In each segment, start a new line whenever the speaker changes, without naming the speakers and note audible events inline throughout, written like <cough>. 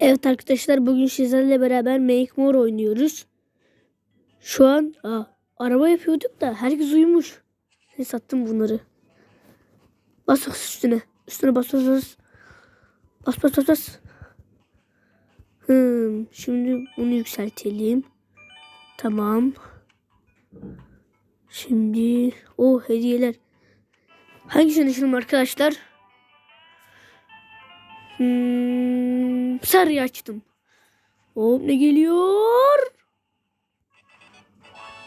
Evet arkadaşlar bugün sizlerle beraber Make More oynuyoruz. Şu an aa, araba yapıyorduk da herkes uyumuş. Ne sattım bunları. Bas üstüne. Üstüne bas bas bas. Bas bas bas bas. Hmm, şimdi bunu yükseltelim. Tamam. Şimdi o hediyeler. Hangisini açalım arkadaşlar? Hmm, sarıyı açtım. Hop ne geliyor?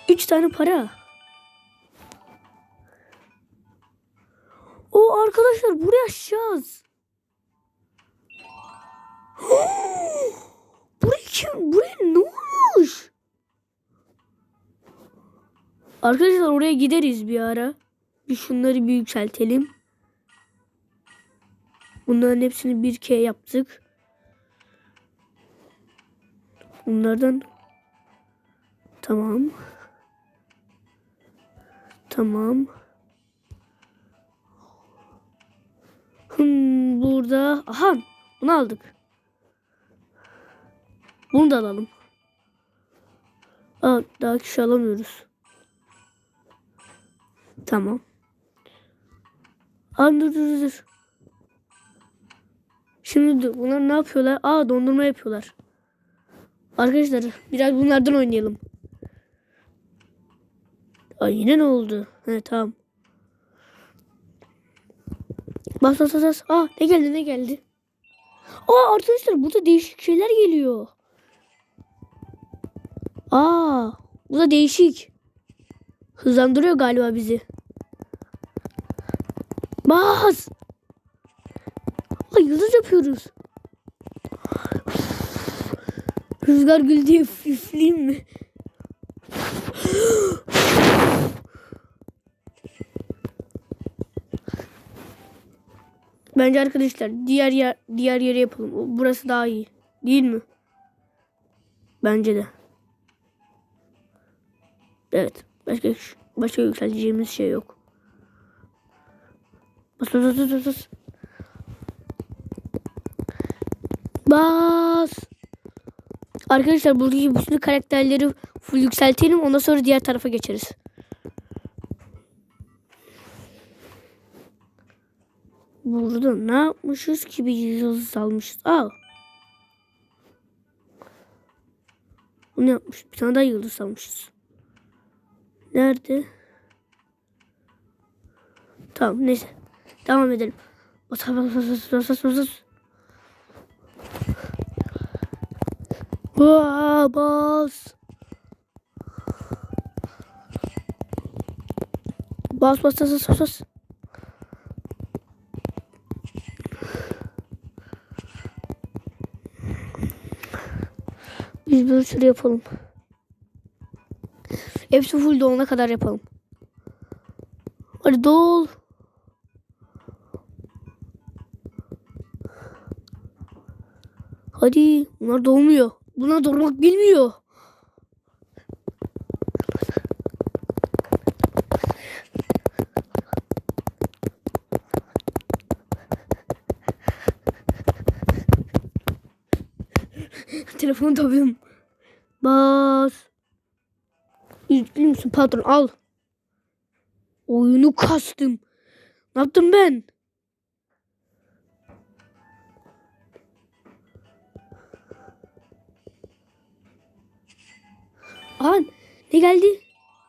Üç tane para. O arkadaşlar buraya açacağız. <gasps> buraya kim? Buraya ne olmuş? Arkadaşlar oraya gideriz bir ara. Bir şunları bir yükseltelim. Bunların hepsini bir kere yaptık. Bunlardan tamam. Tamam. Hmm, burada aha bunu aldık. Bunu da alalım. Aa, daha kişi alamıyoruz. Tamam. Aa, dur dur dur. Şimdi dur, bunlar ne yapıyorlar? Aa dondurma yapıyorlar. Arkadaşlar biraz bunlardan oynayalım. Ay yine ne oldu? He tamam. Bas bas bas. Aa ne geldi ne geldi? Aa arkadaşlar burada değişik şeyler geliyor. Aa bu da değişik. Hızlandırıyor galiba bizi. Bas. Ay yıldız yapıyoruz. Rüzgar gül diye üfleyeyim mi? Bence arkadaşlar diğer yer diğer yere yapalım. Burası daha iyi. Değil mi? Bence de. Evet. Başka başka yükselteceğimiz şey yok. Bas bas bas bas bas. Arkadaşlar buradaki bütün karakterleri full yükseltelim. Ondan sonra diğer tarafa geçeriz. Burada ne yapmışız ki bir yıldız almışız. Aa. Bu ne yapmış? Bir tane daha yıldız almışız. Nerede? Tamam neyse. Devam edelim. Bas bas bas bas bas bas bas. Bas bas bas bas bas. Biz bir sürü yapalım. Hepsi full dolana kadar yapalım. Hadi dol. Hadi. Bunlar dolmuyor. Bunlar durmak bilmiyor. Telefonu tabii. Bas. Üzgün müsün patron al. Oyunu kastım. Ne yaptım ben? Aa ne geldi?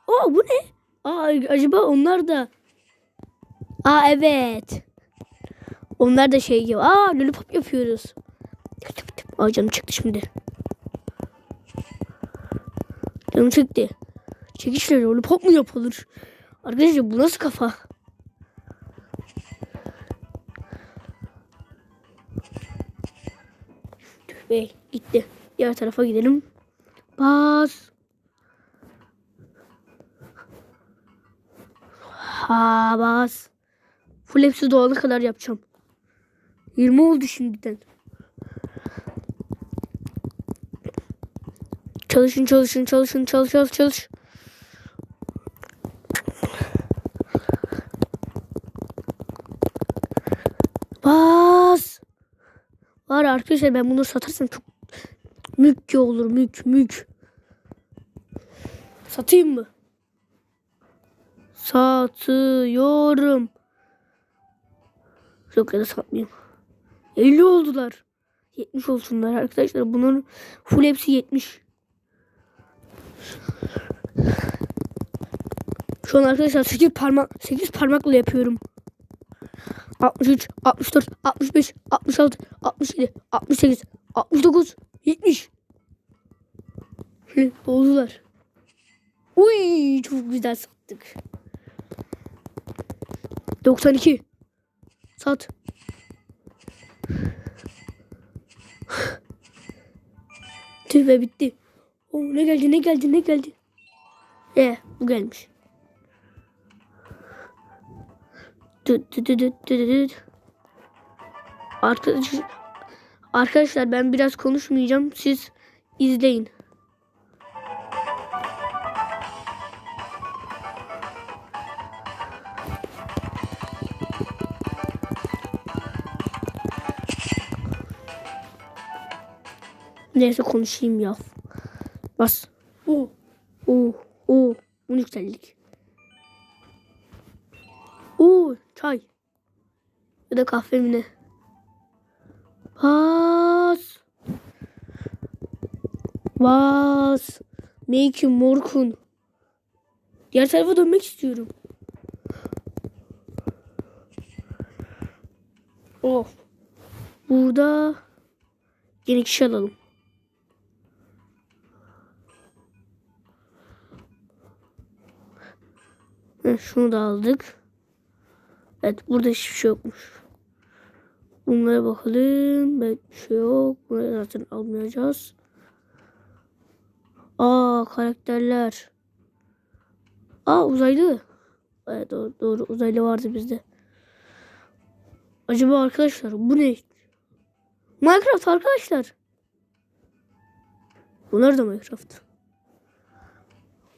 Aa bu ne? Aa acaba onlar da Aa evet. Onlar da şey gibi. Aa lollipop yapıyoruz. Aa canım çıktı şimdi. Canım çıktı. Çekişle lollipop mu yapılır? Arkadaşlar bu nasıl kafa? Tüh be gitti. Diğer tarafa gidelim. Bas. Ha bas. Full hepsi doğana kadar yapacağım. 20 oldu şimdiden. Çalışın çalışın çalışın çalış çalış çalış. Bas. Var arkadaşlar ben bunları satarsam çok mük olur mük mük. Satayım mı? Satıyorum. Yok ya da satmayayım. 50 oldular. 70 olsunlar arkadaşlar. Bunların full hepsi 70. Şu an arkadaşlar 8 parmak 8 parmakla yapıyorum. 63, 64, 65, 66, 67, 68, 69, 70. Hı, Oldular. Uy çok güzel sattık. 92. Sat. Tüh be bitti. Oo, ne geldi ne geldi ne geldi. E bu gelmiş. Düt düt düt düt düt düt. Arkadaş, arkadaşlar ben biraz konuşmayacağım. Siz izleyin. Neyse konuşayım ya. Bas. Oo. Oo. Oo. Bunu yükseldik. Oo. Çay. Ya da kahve mi ne? Bas. Bas. Make morkun. Diğer tarafa dönmek istiyorum. Of. Burada yeni kişi alalım. Şunu da aldık. Evet burada hiçbir şey yokmuş. Bunlara bakalım. Evet bir şey yok. Bunları zaten almayacağız. Aa karakterler. Aa uzaylı. Evet doğru, doğru uzaylı vardı bizde. Acaba arkadaşlar bu ne? Minecraft arkadaşlar. Bunlar da Minecraft.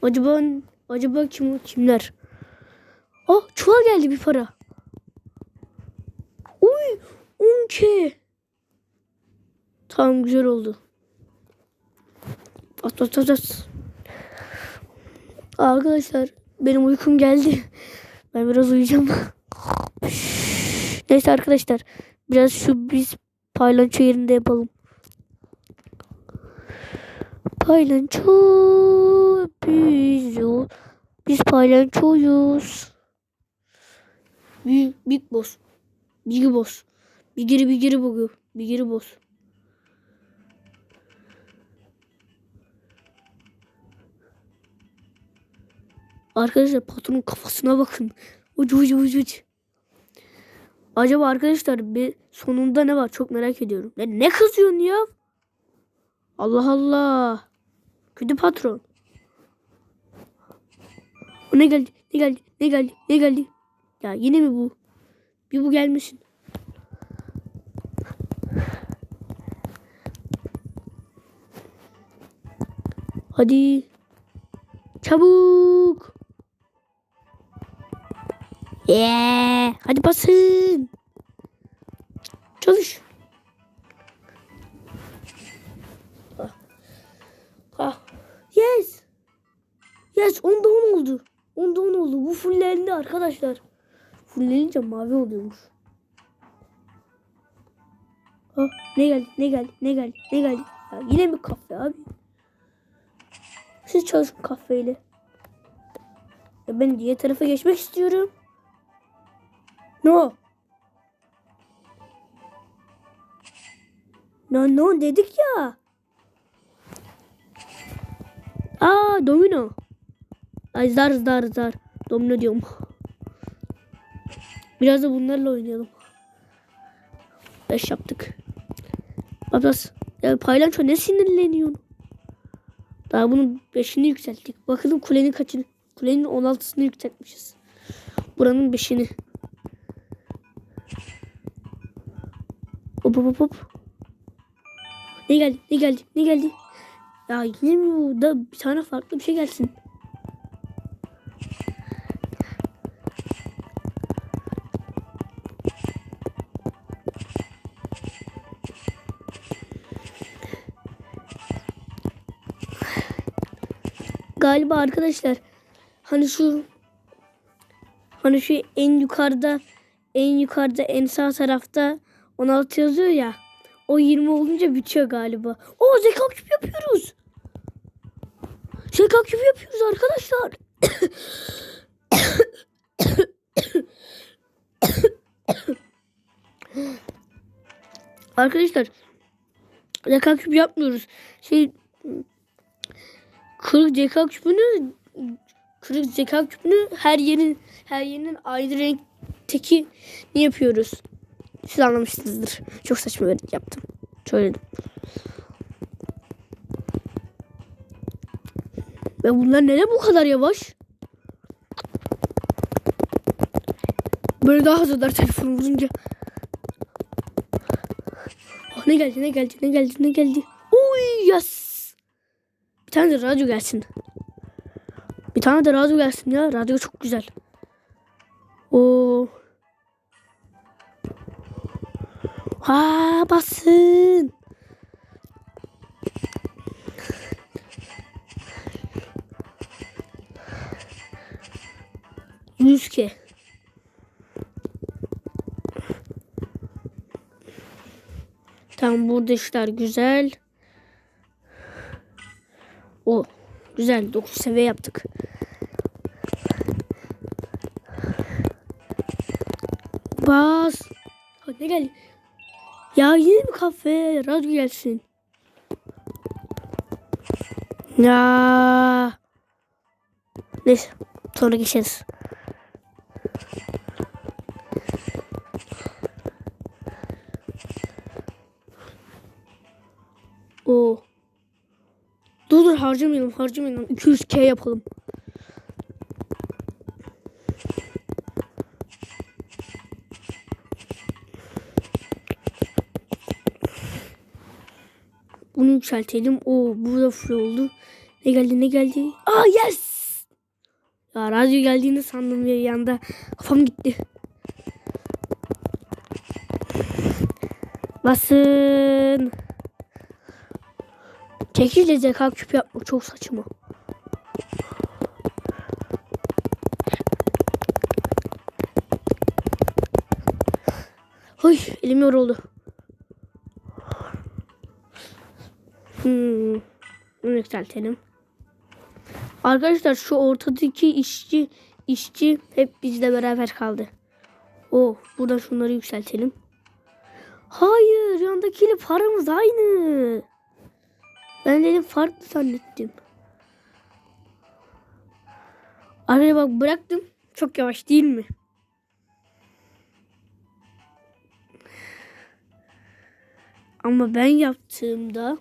Acaba acaba kim kimler? Ah çuval geldi bir para. Uy 10k. Tamam güzel oldu. At at at at. Arkadaşlar benim uykum geldi. <laughs> Ben biraz uyuyacağım. Neyse arkadaşlar biraz şu biz paylanço yerinde yapalım. Paylanço biz biz paylançoyuz. Big, big boss. Big boss. Bigiri bigiri bugü. Bigiri boss. Arkadaşlar patronun kafasına bakın. Ucu ucu ucu ucu. Acaba arkadaşlar bir sonunda ne var çok merak ediyorum. Ne, ne kızıyorsun ya? Allah Allah. Kötü patron. O ne geldi? Ne geldi? Ne geldi? Ne geldi? Ya yine mi bu? Bir bu gelmesin. Hadi. Çabuk. Yeah. Hadi basın. Çalış. Ah. Ah. Yes. Yes. Onda on oldu. Onda on oldu. Bu fullendi arkadaşlar. Fullenince mavi oluyormuş. Ah, ne geldi? Ne geldi? Ne geldi? Ne geldi? Ya yine mi kahve abi? Siz çalışın kahveyle. Ya ben diğer tarafa geçmek istiyorum. No. No no dedik ya. Aa domino. Ay zar zar zar. Domino diyorum. Biraz da bunlarla oynayalım. Beş yaptık. Ablas ya paylanço ne sinirleniyorsun? Daha bunun beşini yükselttik. Bakalım kulenin kaçını? Kulenin 16'sını yükseltmişiz. Buranın beşini. Hop hop hop hop. Ne geldi? Ne geldi? Ne geldi? Ya yine mi bu? Da bir tane farklı bir şey gelsin. Galiba arkadaşlar hani şu hani şu en yukarıda en yukarıda en sağ tarafta 16 yazıyor ya. O 20 olunca bitiyor galiba. O zeka küpü yapıyoruz. Zeka küpü yapıyoruz arkadaşlar. <coughs> arkadaşlar zeka küpü yapmıyoruz. Şey kırık zeka küpünü kırık zeka küpünü her yerin her yerinin ayrı renkteki ne yapıyoruz? Siz anlamışsınızdır. Çok saçma bir yaptım. Söyledim. Ve bunlar neden bu kadar yavaş? Böyle daha hızlılar telefonu vurunca. Oh, ne geldi ne geldi ne geldi ne geldi. Uy yes. Bir tane de radyo gelsin. Bir tane de radyo gelsin ya. Radyo çok güzel. Oo. Ha basın. Yüz. Tamam burada işler güzel. O güzel 9 seviye yaptık. Bas. Ha, ne geldi? Ya yine mi kafe? Radyo gelsin. Ya. Neyse. Sonra geçeriz. O. Dur harcamayalım harcamayalım. 200k yapalım. Bunu yükseltelim. O burada full oldu. Ne geldi ne geldi? Aa yes! Ya radyo geldiğini sandım bir yanda. Kafam gitti. Basın. Çekişle zeka küpü yapmak çok saçma. Hoy elim yoruldu. Hmm. Bunu yükseltelim. Arkadaşlar şu ortadaki işçi işçi hep bizle beraber kaldı. Oh burada şunları yükseltelim. Hayır yandakiyle paramız aynı. Ben dedim farklı zannettim. Araya bak bıraktım. Çok yavaş değil mi? Ama ben yaptığımda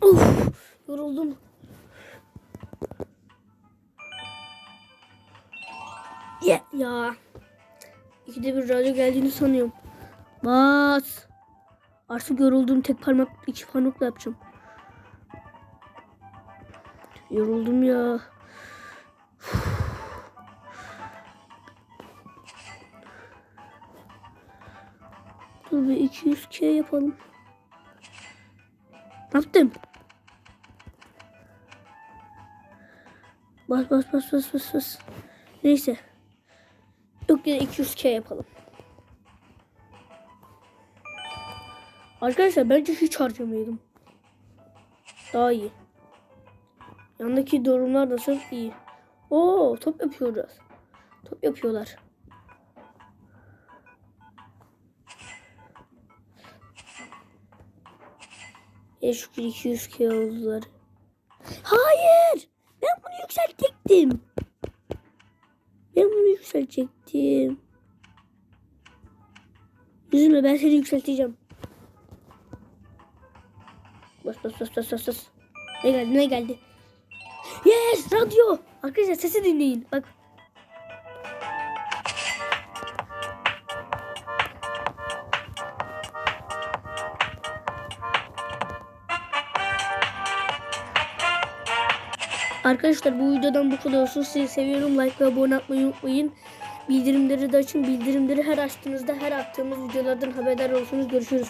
Of yoruldum. Ya, ya. İkide bir radyo geldiğini sanıyorum. Bas. Artık yoruldum. Tek parmak iki parmakla yapacağım. Yoruldum ya. Dur bir 200k yapalım. Ne yaptım? Bas bas bas bas bas bas. Neyse. Yok yine 200k yapalım. Arkadaşlar bence hiç harcamayalım. Daha iyi. Yandaki durumlar nasıl iyi. Oo top yapıyoruz. Top yapıyorlar. Ya şükür 200k oldular. Hayır. Ben bunu yükseltecektim. Ben bunu yükseltecektim. Üzülme ben seni yükselteceğim. Bas bas bas bas bas bas. Ne geldi ne geldi? Yes radyo. Arkadaşlar sesi dinleyin. Bak. Arkadaşlar bu videodan bu kadar olsun. Sizi seviyorum. Like ve abone olmayı unutmayın. Bildirimleri de açın. Bildirimleri her açtığınızda her attığımız videolardan haberdar olursunuz. Görüşürüz.